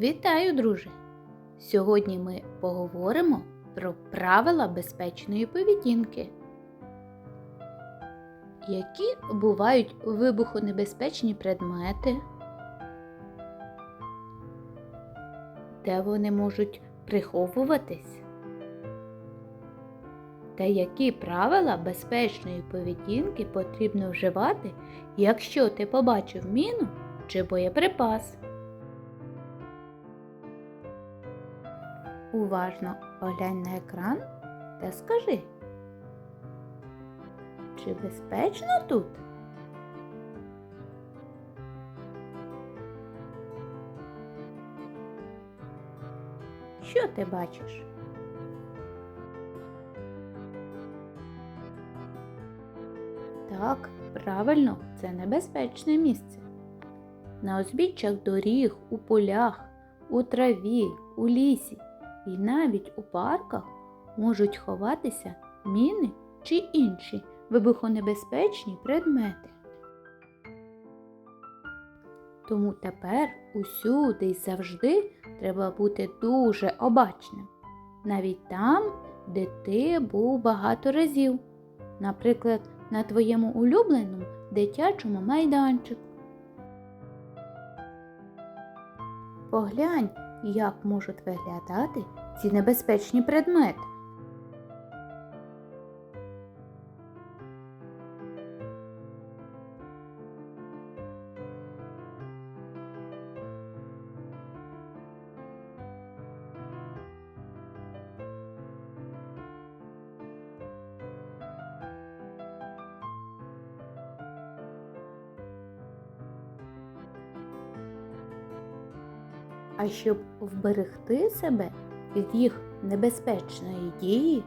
Вітаю, друже! Сьогодні ми поговоримо про правила безпечної поведінки. Які бувають вибухонебезпечні предмети? Де вони можуть приховуватись? Та які правила безпечної поведінки потрібно вживати, якщо ти побачив міну чи боєприпас? Уважно оглянь на екран та скажи, чи безпечно тут? Що ти бачиш? Так, правильно, це небезпечне місце. На узбіччях доріг, у полях, у траві, у лісі і навіть у парках можуть ховатися міни чи інші вибухонебезпечні предмети. Тому тепер усюди й завжди треба бути дуже обачним, навіть там, де ти був багато разів, наприклад, на твоєму улюбленому дитячому майданчику. Поглянь, як можуть виглядати ці небезпечні предмети. А щоб вберегти себе від їх небезпечної дії,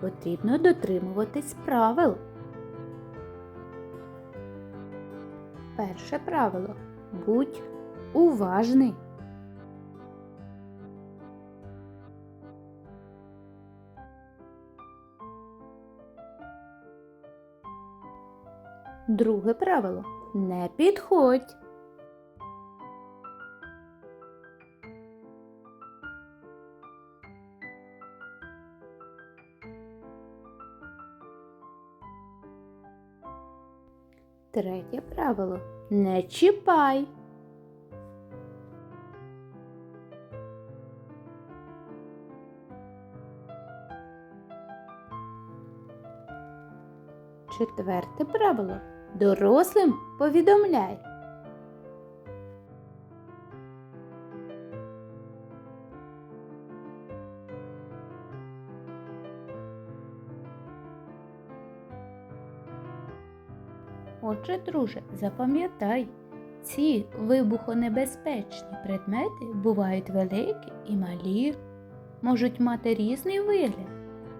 потрібно дотримуватись правил. Перше правило будь уважний. Друге правило не підходь. Третє правило не чіпай. Четверте правило дорослим повідомляй. Отже, друже, запам'ятай, ці вибухонебезпечні предмети бувають великі і малі, можуть мати різний вигляд,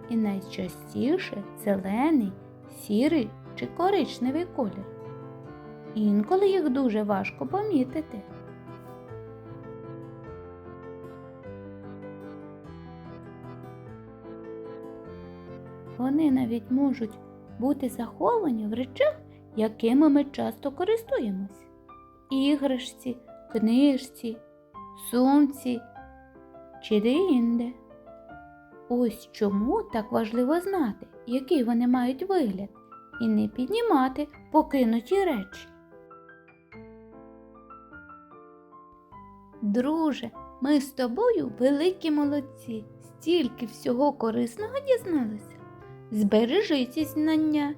і найчастіше зелений, сірий чи коричневий колір. Інколи їх дуже важко помітити. Вони навіть можуть бути заховані в речах, якими ми часто користуємось. Іграшці, книжці, сумці чи де-інде. Ось чому так важливо знати, який вони мають вигляд, і не піднімати покинуті речі. Друже, ми з тобою великі молодці, стільки всього корисного дізналися. Збережи ці знання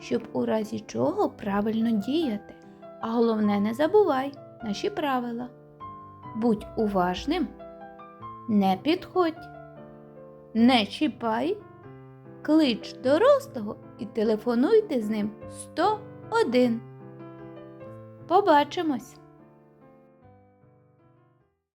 щоб у разі чого правильно діяти. А головне, не забувай наші правила. Будь уважним, не підходь, не чіпай, клич дорослого і телефонуйте з ним 101. Побачимось!